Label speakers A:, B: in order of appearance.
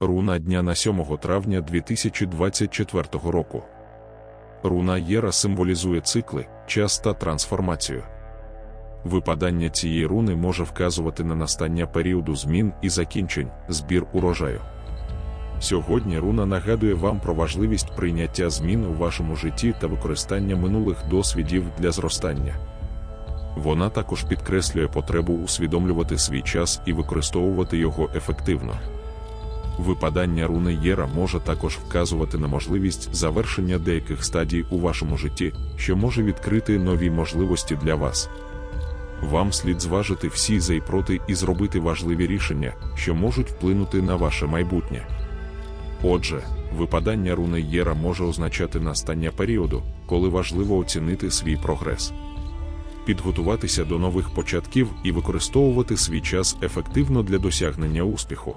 A: Руна дня на 7 травня 2024 року. Руна Єра символізує цикли, час та трансформацію. Випадання цієї руни може вказувати на настання періоду змін і закінчень, збір урожаю. Сьогодні руна нагадує вам про важливість прийняття змін у вашому житті та використання минулих досвідів для зростання. Вона також підкреслює потребу усвідомлювати свій час і використовувати його ефективно. Випадання руни Єра може також вказувати на можливість завершення деяких стадій у вашому житті, що може відкрити нові можливості для вас. Вам слід зважити всі за і проти і зробити важливі рішення, що можуть вплинути на ваше майбутнє. Отже, випадання руни Єра може означати настання періоду, коли важливо оцінити свій прогрес, підготуватися до нових початків і використовувати свій час ефективно для досягнення успіху.